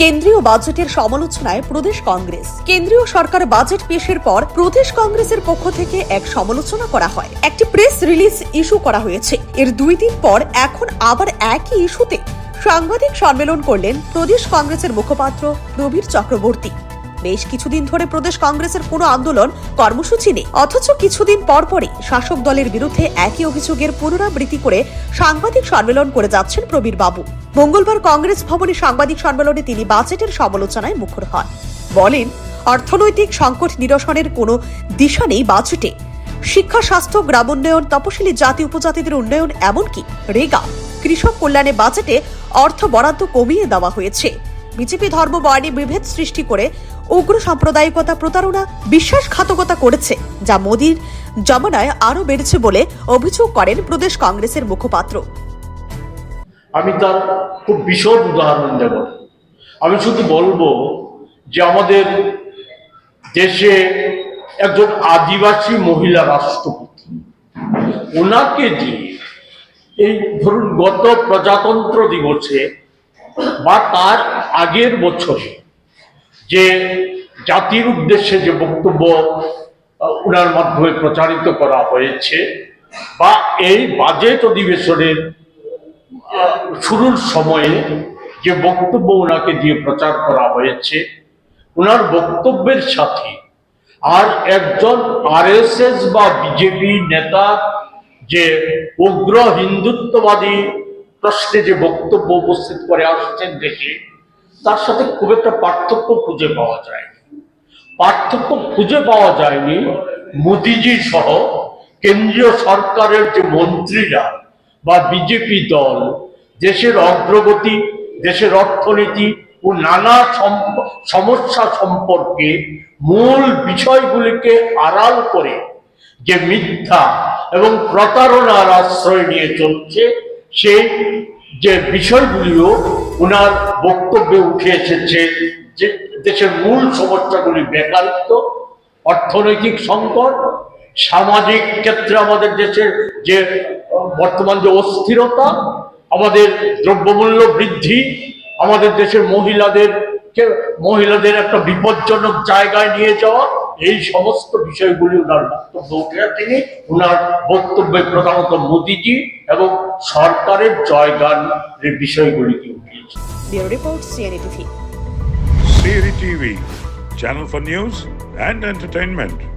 কেন্দ্রীয় বাজেটের সমালোচনায় প্রদেশ কংগ্রেস। কেন্দ্রীয় সরকার বাজেট পেশের পর প্রদেশ কংগ্রেসের পক্ষ থেকে এক সমালোচনা করা হয়। একটি প্রেস রিলিজ ইস্যু করা হয়েছে। এর দুই দিন পর এখন আবার একই ইস্যুতে সাংবাদিক সম্মেলন করলেন প্রদেশ কংগ্রেসের মুখপাত্র প্রবীর চক্রবর্তী। বেশ কিছুদিন ধরে প্রদেশ কংগ্রেসের কোনো আন্দোলন কর্মসূচি নেই। অথচ কিছুদিন পর পরই শাসক দলের বিরুদ্ধে একই অভিযোগের পুনরাবৃত্তি করে সাংবাদিক সম্মেলন করে যাচ্ছেন প্রবীর বাবু। মঙ্গলবার কংগ্রেস ভবনে সাংবাদিক সম্মেলনে তিনি বাজেটের সমালোচনায় মুখর হন। বলেন, অর্থনৈতিক সংকট নিরসনের কোনো দিশা নেই বাজেটে। শিক্ষা, স্বাস্থ্য, গ্রামোন্নয়ন, তপশিলি জাতি, উপজাতিদের উন্নয়ন এমনকি রেগা, কৃষক কল্যাণে বাজেটে অর্থ বরাদ্দ কমিয়ে দেওয়া হয়েছে। বিজেপি ধর্ম বিভেদ সৃষ্টি করে উগ্র সাম্প্রদায়িকতা প্রতারণা বিশ্বাসঘাতকতা করেছে, যা মোদীর জমানায় আরও বেড়েছে বলে অভিযোগ করেন প্রদেশ কংগ্রেসের মুখপাত্র। আমি তার খুব বিশদ উদাহরণ দেব। আমি শুধু বলব যে আমাদের দেশে একজন আদিবাসী মহিলা রাষ্ট্রপতি, ওনাকে দিয়ে এই ধরুন গত প্রজাতন্ত্র দিবসে বা তার আগের বছরে যে জাতির উদ্দেশ্যে যে বক্তব্য ওনার মাধ্যমে প্রচারিত করা হয়েছে বা এই বাজেট অধিবেশনের শুরুর সময়ে যে বক্তব্য ওনাকে দিয়ে প্রচার করা হয়েছে ওনার বক্তব্যের সাথে আর একজন আরএসএস বা বিজেপি নেতা যে উগ্র হিন্দুত্ববাদী প্রশ্নে যে বক্তব্য উপস্থিত করে আসছেন দেশে তার সাথে খুব একটা পার্থক্য খুঁজে পাওয়া যায়নি। পার্থক্য খুঁজে পাওয়া যায়নি মোদিজি সহ কেন্দ্রীয় সরকারের যে মন্ত্রীরা বা বিজেপি দল, দেশের অগ্রগতি, দেশের অর্থনীতি ও নানা সমস্যা সম্পর্কে মূল বিষয়গুলিকে আড়াল করে যে মিথ্যা এবং প্রতারণার আশ্রয় নিয়ে চলছে, সেই যে বিষয়গুলিও ওনার বক্তব্যে উঠে এসেছে যে দেশের মূল সমস্যাগুলি বেকারত্ব, অর্থনৈতিক সংকট, সামাজিক ক্ষেত্রে আমাদের দেশের যে, বর্তমান যে অস্থিরতা, আমাদের দ্রব্যমূল্য বৃদ্ধি, আমাদের দেশের মহিলাদের মহিলাদের একটা বিপজ্জনক জায়গায় নিয়ে যাওয়া, এই সমস্ত বিষয়গুলি ওনার বক্তব্য উঠে তিনি ওনার বক্তব্যে প্রধানত মোদিজি এবং সরকারের জয়গানের বিষয়গুলিকে উঠিয়েছে News. Bureau Report CNETV. CNETV, channel for news and entertainment.